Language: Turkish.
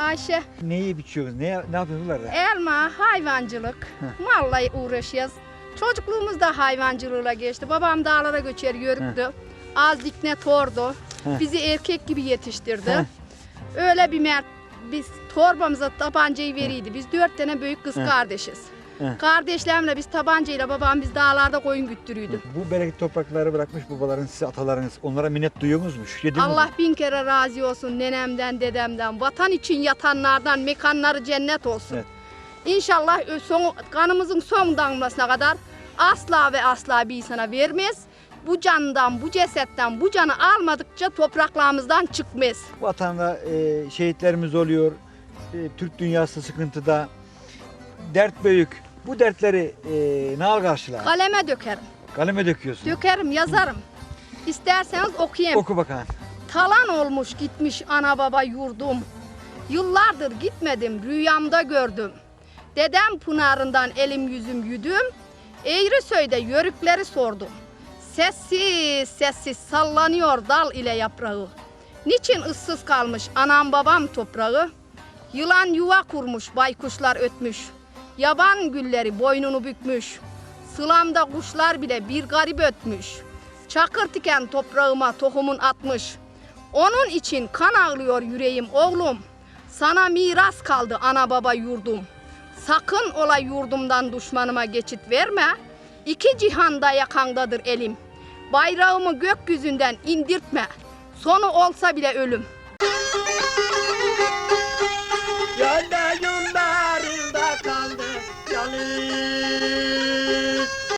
Ayşe. Neyi biçiyorsunuz? Ne, ne yapıyorsunuz burada? Elma, hayvancılık. Vallahi uğraşıyoruz. Çocukluğumuz da hayvancılığıyla geçti. Babam dağlara göçer yörüktü. Az dikne tordu. Heh. Bizi erkek gibi yetiştirdi. Heh. Öyle bir mer biz torbamıza tabancayı veriydi. Biz dört tane büyük kız Heh. kardeşiz. Heh. Kardeşlerimle biz tabancayla babam biz dağlarda koyun güttürüydü. Bu bereketli toprakları bırakmış babaların size atalarınız. Onlara minnet duyuyor musunuz? Allah musunuz? bin kere razı olsun nenemden dedemden. Vatan için yatanlardan mekanları cennet olsun. Evet. İnşallah son, kanımızın son damlasına kadar asla ve asla bir insana vermez. Bu candan, bu cesetten, bu canı almadıkça topraklarımızdan çıkmaz. Vatanda e, şehitlerimiz oluyor. E, Türk dünyası sıkıntıda. Dert büyük. Bu dertleri e, ne karşılar? Kaleme dökerim. Kaleme döküyorsun. Dökerim, yazarım. İsterseniz okuyayım. Oku bakalım. Talan olmuş gitmiş ana baba yurdum. Yıllardır gitmedim rüyamda gördüm. Dedem pınarından elim yüzüm yüdüm. Eğri söyde yörükleri sordum. Sessiz sessiz sallanıyor dal ile yaprağı. Niçin ıssız kalmış anam babam toprağı? Yılan yuva kurmuş baykuşlar ötmüş. Yaban gülleri boynunu bükmüş. Sılamda kuşlar bile bir garip ötmüş. Çakır tiken toprağıma tohumun atmış. Onun için kan ağlıyor yüreğim oğlum. Sana miras kaldı ana baba yurdum. Sakın ola yurdumdan düşmanıma geçit verme. İki cihanda yakandadır elim. Bayrağımı gökyüzünden indirtme. Sonu olsa bile ölüm. yanıp